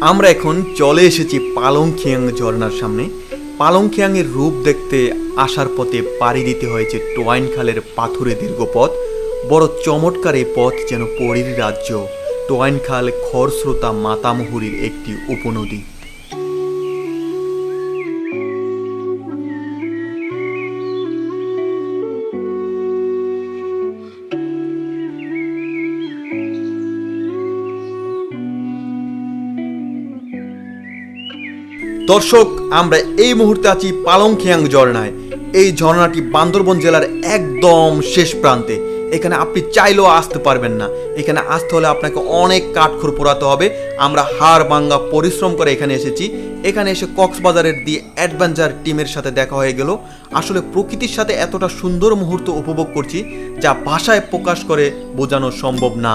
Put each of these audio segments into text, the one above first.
আমরা এখন চলে এসেছি পালংখিয়াং ঝর্ণার সামনে। পালংখিয়াংয়ের রূপ দেখতে আসার পথে পাড়ি দিতে হয়েছে টোয়াইন খালের পাথুরে দীর্ঘ পথ বড় চমৎকার এই পথ যেন পরীর রাজ্য। টোয়াইন খাল খরস্রোতা মাতামহুরির একটি উপনদী। দর্শক, আমরা এই মুহূর্তে আছি পালংখিয়াং ঝর্ণায়। এই ঝর্ণাটি বান্দরবন জেলার একদম শেষ প্রান্তে। এখানে আপনি চাইলেও আসতে পারবেন না। এখানে আসতে হলে আপনাকে অনেক কাঠখড় পোড়াতে হবে। আমরা হাড় ভাঙ্গা পরিশ্রম করে এখানে এসেছি। এখানে এসে কক্সবাজারের দি অ্যাডভেঞ্চার টিমের সাথে দেখা হয়ে গেল। আসলে প্রকৃতির সাথে এতটা সুন্দর মুহূর্ত উপভোগ করছি, যা ভাষায় প্রকাশ করে বোঝানো সম্ভব না।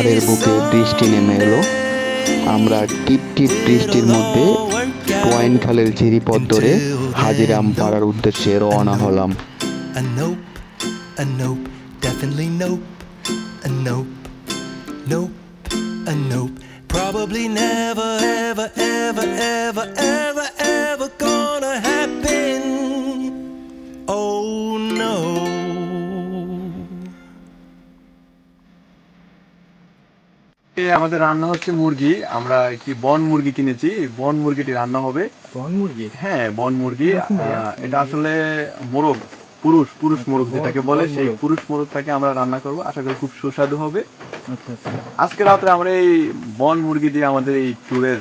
পাহাড়ের বুকে বৃষ্টি নেমে এলো আমরা টিপ টিপ বৃষ্টির মধ্যে পয়েন্টখালের ঝিরিপথ ধরে হাজিরাম পাড়ার উদ্দেশ্যে রওনা হলাম Probably never, ever, ever, ever, ever. আমাদের রান্না হচ্ছে মুরগি। আমরা কি বন মুরগি কিনেছি। বন মুরগিটি রান্না হবে। বন মুরগি? হ্যাঁ বন মুরগি। এটা আসলে মোরগ পুরুষ পুরুষ মোরগ যেটাকে বলে সেই পুরুষ মোরগটাকে আমরা রান্না করব। আশা করি খুব সুস্বাদু হবে। আজকে রাত্রে আমরা এই বন মুরগি দিয়ে আমাদের এই ট্যুরের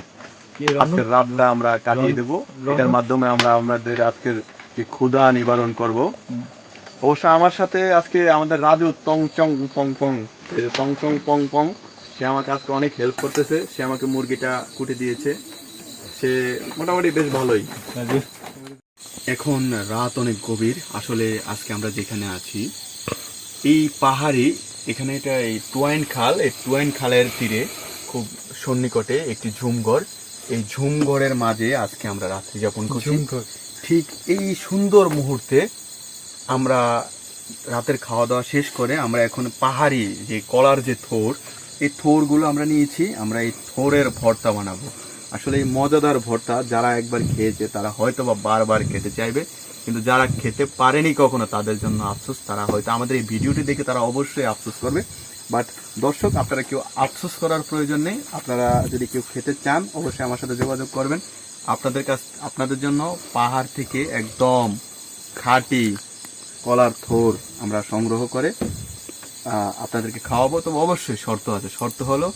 আজকের রাতটা আমরা কাটিয়ে দেব। এটার মাধ্যমে আমরা আমাদের আজকের যে ক্ষুধা নিবারণ করব। অবশ্য আমার সাথে আজকে আমাদের রাজু টং চং পং পং। টং চং পং পং। সে আমাকে আজকে অনেক হেল্প করতেছে। সে আমাকে মুরগিটা কুটে দিয়েছে। সে মোটামুটি বেশ ভালোই। এখন রাত অনেক গভীর। আসলে আজকে আমরা যেখানে আছি এই পাহাড়ি এখানে এটা এই টুয়াইন খাল। এই টুয়াইন খালের তীরে খুব সন্নিকটে একটি ঝুমঘর। এই ঝুমঘরের মাঝে আজকে আমরা রাত্রি যাপন করছি। ঠিক এই সুন্দর মুহূর্তে আমরা রাতের খাওয়া দাওয়া শেষ করে আমরা এখন পাহাড়ি যে কলার যে থোর এই থোরগুলো আমরা নিয়েছি, আমরা এই থোরের ভর্তা বানাবো। আসলে এই মজাদার ভর্তা যারা একবার খেয়েছে, তারা হয়তো বা বারবার খেতে চাইবে, কিন্তু যারা খেতে পারেনি কখনো তাদের জন্য আফসোস, তারা হয়তো আমাদের এই ভিডিওটি দেখে তারা অবশ্যই আফসোস করবে। বাট দর্শক, আপনারা কেউ আফসোস করার প্রয়োজন নেই। আপনারা যদি কেউ খেতে চান, অবশ্যই আমার সাথে যোগাযোগ করবেন। আপনাদের কাছ, আপনাদের জন্য পাহাড় থেকে একদম খাঁটি কলার থোর আমরা সংগ্রহ করে আপনাদেরকে খাওয়াবো, তবে অবশ্যই শর্ত আছে। শর্ত হলো,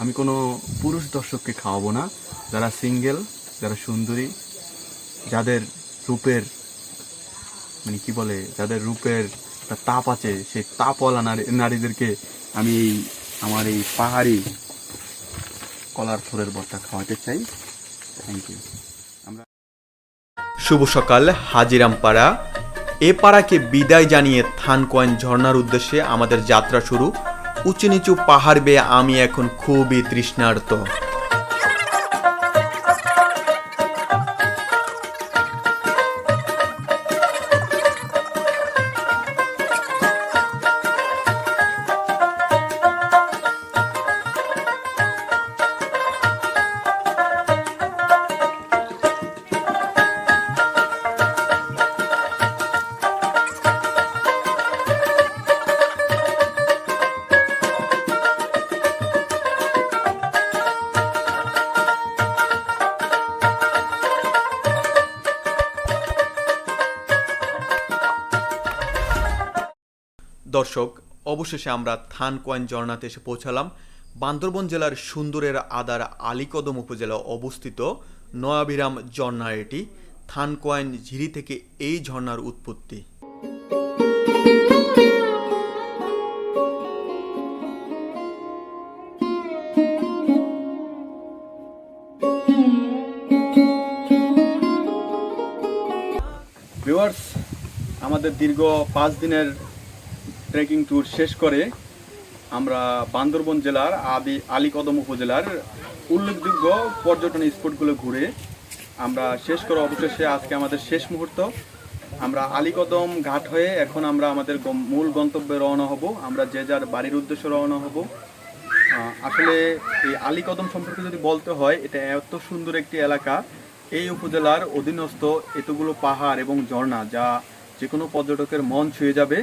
আমি কোনো পুরুষ দর্শককে খাওয়াবো না। যারা সিঙ্গেল, যারা সুন্দরী, যাদের রূপের মানে কি বলে, যাদের রূপের একটা তাপ আছে, সেই তাপওয়ালা নারী নারীদেরকে আমি এই, আমার এই পাহাড়ি কলার থোরের বর্তা খাওয়াতে চাই। থ্যাংক ইউ আমরা শুভ সকাল, হাজিরামপাড়া। এ পাড়াকে বিদায় জানিয়ে থানকয়েন ঝর্নার উদ্দেশ্যে আমাদের যাত্রা শুরু। উঁচু নিচু পাহাড় বেয়ে আমি এখন খুবই তৃষ্ণার্ত। দর্শক, অবশেষে আমরা থান কয়েন ঝর্ণাতে এসে পৌঁছালাম। বান্দরবন জেলার সুন্দরের আদার আলীকদম উপজেলা অবস্থিত নয়াবিরাম ঝর্ণা এটি। থান কয়েন ঝিরি থেকে এই ঝর্ণার উৎপত্তি। আমাদের দীর্ঘ পাঁচ দিনের ট্রেকিং ট্যুর শেষ করে আমরা বান্দরবন জেলার আদি আলীকদম উপজেলার উল্লেখযোগ্য পর্যটন স্পটগুলো ঘুরে আমরা শেষ করে অবশেষে আজকে আমাদের শেষ মুহূর্ত। আমরা আলীকদম ঘাট হয়ে এখন আমরা আমাদের মূল গন্তব্যে রওনা হব। আমরা যে যার বাড়ির উদ্দেশ্যে রওনা হব। আসলে এই আলীকদম সম্পর্কে যদি বলতে হয়, এটা এত সুন্দর একটি এলাকা। এই উপজেলার অধীনস্থ এতগুলো পাহাড় এবং ঝর্ণা যা যে কোনো পর্যটকের মন ছুঁয়ে যাবে।